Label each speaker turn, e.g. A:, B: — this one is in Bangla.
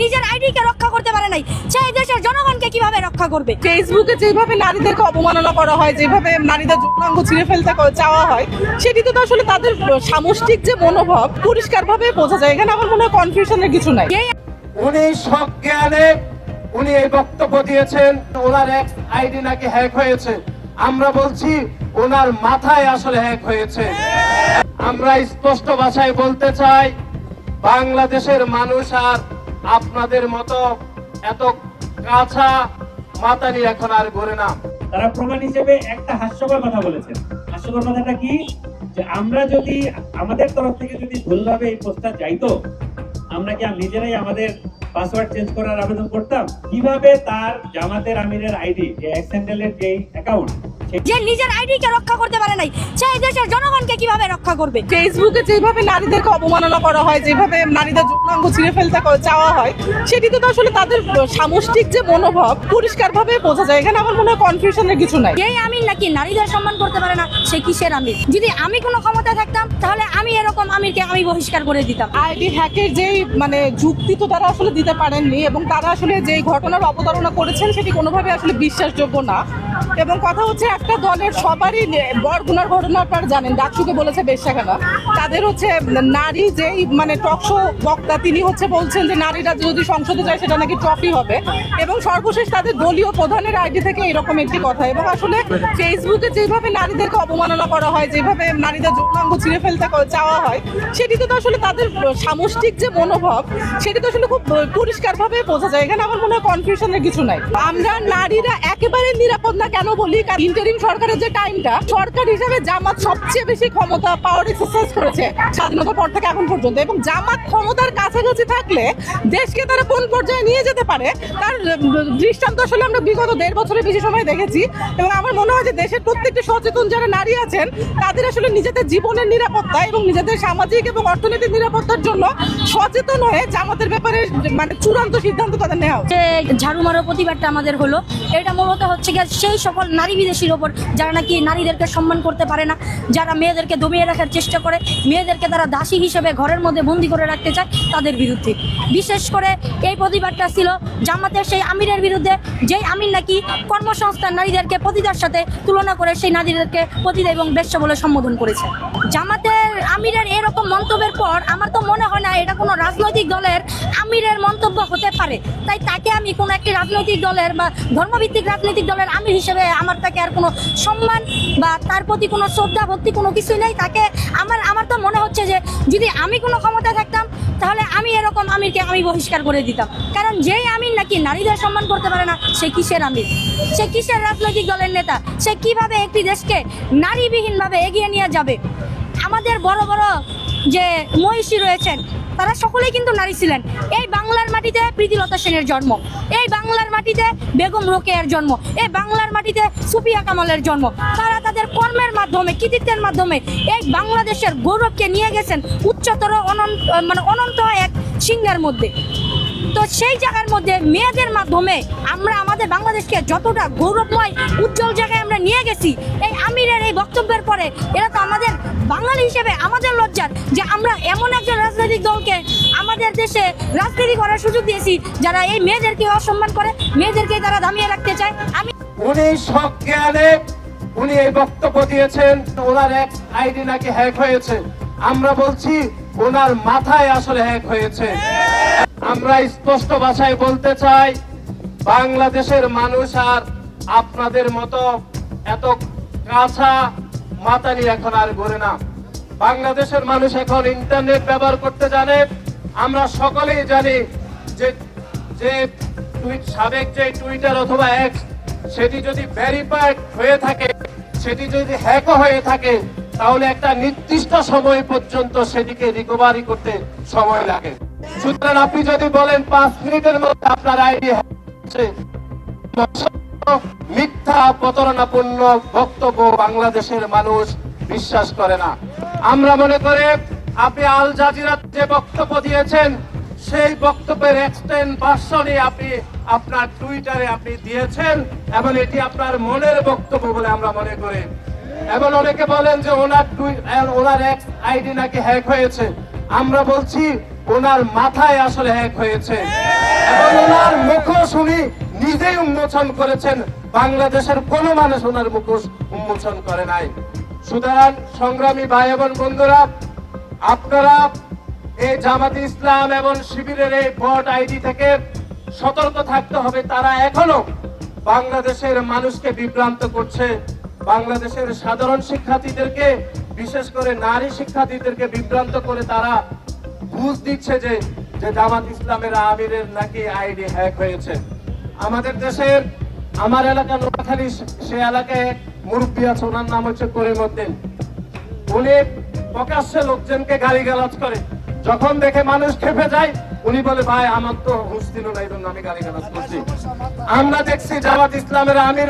A: নিজের আইডিকে রক্ষা করতে পারে নাই। সে এই দেশের জনগণকে কীভাবে রক্ষা করবে?
B: ফেসবুকে যেভাবে নারীদেরকে অবমাননা করা হয় যেভাবে নারীদের যৌনাঙ্গ ছিঁড়ে ফেলতে চাওয়া হয় সেটি তো আসলে তাদের সামষ্টিক যে মনোভাব পরিষ্কারভাবে বোঝা যায়। এখানে আমার মনে হয় কনফিউশনের কিছু নাই।
C: উনি সজ্ঞানে উনি এই বক্তব্য দিয়েছেন ওনার এক্স আইডি নাকি হ্যাক হয়েছে। আমরা বলছি ওনার মাথায় আসলে হ্যাক হয়েছে। আমরা স্পষ্ট ভাষায় বলতে চাই বাংলাদেশের মানুষ আর আপনাদের মতো এত কাঁচা মাতানি এখন আর গড়ে না।
D: তারা প্রমাণ হিসেবে একটা হাস্যকর কথা বলেছেন। হাস্যকর কথাটা কি? যে আমরা যদি আমাদের তরফ থেকে যদি ভুলভাবে এই পোস্টটা যাইতো, আমরা কি নিজেরাই আমাদের পাসওয়ার্ড চেঞ্জ করার আবেদন করতাম? কীভাবে তার জামাতের আমিরের আইডি যে এক্সেন্ডেলের যে অ্যাকাউন্ট
A: যে নিজের আইডিকে রক্ষা করতে পারে নাই সে দেশের জনগণকে কীভাবে রক্ষা করবে?
B: ফেসবুকে যেভাবে নারীদেরকে অবমাননা করা হয় যেভাবে নারীদের যৌনাঙ্গ ছিঁড়ে ফেলতে চাওয়া হয় সেটি তো আসলে তাদের সামষ্টিক যে মনোভাব পরিষ্কারভাবে বোঝা যায়। এখানে আমার মনে হয় কনফিউশনের কিছু নাই।
A: যেই আমির নাকি নারীদের সম্মান করতে পারে না সে কিসের আমির? যদি আমি কোনো ক্ষমতা থাকতাম তাহলে আমি এরকম আমিরকে আমি বহিষ্কার করে দিতাম।
B: আইডি হ্যাকের যেই মানে যুক্তি তো তারা আসলে দিতে পারেননি এবং তারা আসলে যে ঘটনার অবতারণা করেছেন সেটি কোনোভাবে আসলে বিশ্বাসযোগ্য না। এবং কথা হচ্ছে একটা দলের সবারই বরগুনার ঘটনা আপনারা জানেন। ডাকসুকে বলেছে বেশ্যাখানা তাদের হচ্ছে নারী যেই মানে টকশো বক্তা, তিনি হচ্ছে বলছেন যে নারীরা যদি সংসদে যায় সেটা নাকি ট্রফি হবে। এবং সর্বশেষ তাদের দলীয় প্রধানের আইডি থেকে এরকম একটি কথা। এবং আসলে ফেসবুকে যেভাবে নারীদেরকে অবমাননা করা হয়, যেভাবে নারীদের যৌনাঙ্গ ছিঁড়ে ফেলতে চাওয়া হয়, সেটি তো আসলে তাদের সামষ্টিক যে মনোভাব, সেটি তো আসলে খুব পরিষ্কারভাবে বোঝা যায়। এখানে আমার মনে হয় কনফিউশনের কিছু নাই। আমরা নারীরা একেবারে নিরাপদ না কেন বলি? কারণ ইন্টারিম সরকারের যে টাইমটা সরকার হিসেবে জামাত সবচেয়ে বেশি ক্ষমতা পাওয়ার এক্সারসাইজ করেছে স্বাধীনতার পর থেকে এখন পর্যন্ত। এবং জামাত ক্ষমতার কাছাকাছি থাকলে দেশকে তারা কোন পর্যায়ে নিয়ে যেতে পারে, তার দৃষ্টান্ত আসলে আমরা বিগত দেড় বছরের বেশি সময় দেখেছি। এবং আমার মনে হয় যে দেশের প্রত্যেকটি সচেতন যারা নারী আছেন, তাদের আসলে নিজেদের জীবনের নিরাপত্তা এবং নিজেদের সামাজিক এবং অর্থনৈতিক নিরাপত্তার জন্য সচেতন হয়ে জামাতের ব্যাপারে মানে চূড়ান্ত সিদ্ধান্ত তাদের নেওয়া।
A: যে ঝাড়ু মারো প্রতিবাদটা আমাদের হলো, এটা মূলত হচ্ছে গিয়ে সেই সকল নারী বিদেশির ওপর যারা নাকি নারীদেরকে সম্মান করতে পারে না, যারা মেয়েদেরকে দমিয়ে রাখার চেষ্টা করে, মেয়েদেরকে তারা দাসী হিসেবে ঘরের মধ্যে বন্দি করে রাখতে চায় তাদের বিরুদ্ধে। বিশেষ করে এই প্রতিবাদটা ছিল জামাতের সেই আমিরের বিরুদ্ধে, যেই আমির নাকি কর্মসংস্থান নারীদেরকে পতিতার সাথে তুলনা করে সেই নারীদেরকে পতিতা এবং বেশ্য বলে সম্বোধন করেছে। জামাতের আমিরের এরকম মন্তব্যের পর আমার তো মনে হয় না এটা কোনো রাজনৈতিক দলের আমিরের মন্তব্য হতে পারে। তাই তাকে আমি কোনো একটি রাজনৈতিক দলের বা ধর্মভিত্তিক রাজনৈতিক দলের আমির হিসেবে আমার তাকে আর কোনো সম্মান বা তার প্রতি কোনো শ্রদ্ধা, ভক্তি কোনো কিছুই নেই। তাকে আমার আমার তো মনে হচ্ছে যে যদি আমি কোনো ক্ষমতা থাকতাম, তাহলে আমি এরকম আমিরকে আমি বহিষ্কার করে দিতাম। কারণ যেই আমির নাকি নারীদের সম্মান করতে পারে না, সে কিসের আমির? সে কিসের রাজনৈতিক দলের নেতা? সে কীভাবে একটি দেশকে নারীবিহীনভাবে এগিয়ে নিয়ে যাবে? আমাদের বড় বড় যে মহিষী রয়েছেন, তারা সকলেই কিন্তু নারী ছিলেন। এই বাংলার মাটিতে প্রীতিলতা সেনের জন্ম, এই বাংলার মাটিতে বেগম রোকেয়ার জন্ম, এই বাংলার মাটিতে সুফিয়া কামালের জন্ম। তারা তাদের কর্মের মাধ্যমে, কৃতিত্বের মাধ্যমে এই বাংলাদেশের গৌরবকে নিয়ে গেছেন উচ্চতর অনন্ত মানে অনন্ত এক সিংহের মধ্যে। তো সেই জায়গার মধ্যে মেয়েদের মাধ্যমে আমরা আমাদের বাংলাদেশকে যতটা গৌরবময়, উজ্জ্বল জায়গায় আমরা নিয়ে গেছি, এই আমিরের এই বক্তব্যের পরে এরা তো আমাদের বাঙালি হিসেবে আমাদের লজ্জার যে আমরা এমন একজন রাজনৈতিক দলকে আমাদের দেশে রাজনীতি করার সুযোগ দিয়েছি, যারা এই মেয়েদেরকে অসম্মান করে, মেয়েদেরকে তারা দামিয়ে রাখতে চায়। আমি
C: উনি সজ্ঞানে উনি এই বক্তব্য দিয়েছেন, ওনার এক্স আইডি নাকি হ্যাক হয়েছে। আমরা বলছি, ওনার মাথায় আসলে হ্যাক হয়েছে। আমরা স্পষ্ট ভাষায় বলতে চাই, বাংলাদেশের মানুষ আর আপনাদের মতো এত কাঁচা মাতানি এখন আর গড়ে না। বাংলাদেশের মানুষ এখন ইন্টারনেট ব্যবহার করতে জানে। আমরা সকলেই জানি যে যে সাবেক যে টুইটার অথবা এক্স সেটি যদি ভেরিফাইড হয়ে থাকে, সেটি যদি হ্যাকও হয়ে থাকে, তাহলে একটা নির্দিষ্ট সময় পর্যন্ত সেটিকে রিকভারি করতে সময় লাগে। সুতরাং আপনি যদি বলেন পাঁচ মিনিটের মধ্যে আপনার আইডি হচ্ছে মিথ্যা, প্রতারণাপূর্ণ বক্তব্য বাংলাদেশের মানুষ বিশ্বাস করে না। আমরা মনে করে আপনি আল জাজিরাত যে বক্তব্য দিয়েছেন, সেই বক্তব্যের এক্সটেন্ড ভার্সনই আপনি আপনার টুইটারে আপনি দিয়েছেন এবং এটি আপনার মনের বক্তব্য বলে আমরা মনে করি। এবং অনেকে বলেন যে ওনার টুইট ওনার এক্স আইডি নাকি হ্যাক হয়েছে। আমরা বলছি ওনার মাথায় আসলে হ্যাক হয়েছে। এবং ওনার মুখোশ উনি নিজেই উন্মোচন করেছেন। বাংলাদেশের কোন মানুষ ওনার মুখোশ উন্মোচন করে নাই। সুতরাং সংগ্রামী ভাই এবং বন্ধুরা, আপনারা এই জামাত ইসলাম এবং শিবিরের এই ভোট আইডি থেকে সতর্ক থাকতে হবে। তারা এখনও বাংলাদেশের মানুষকে বিভ্রান্ত করছে। বাংলাদেশের সাধারণ শিক্ষার্থীদেরকে, বিশেষ করে নারী শিক্ষার্থীদেরকে বিভ্রান্ত করে তারা ঘুষ দিচ্ছে যে যে জামাত ইসলামের আমিরের নাকি আইডি হ্যাক হয়েছে। আমাদের দেশের, আমার এলাকা নোয়াখালী সে এলাকায় মুরব্বী আছে, ওনার নাম হচ্ছে করিমউদ্দিন। উনি প্রকাশ্যে লোকজনকে গালি গালাজ করে। যখন দেখে মানুষ খেপে যায়, উনি বলে, ভাই, আমার তো হুঁশ দিল না, এই জন্য আমি গালি গালাজ করছি। আমরা দেখছি জামাত ইসলামের আমির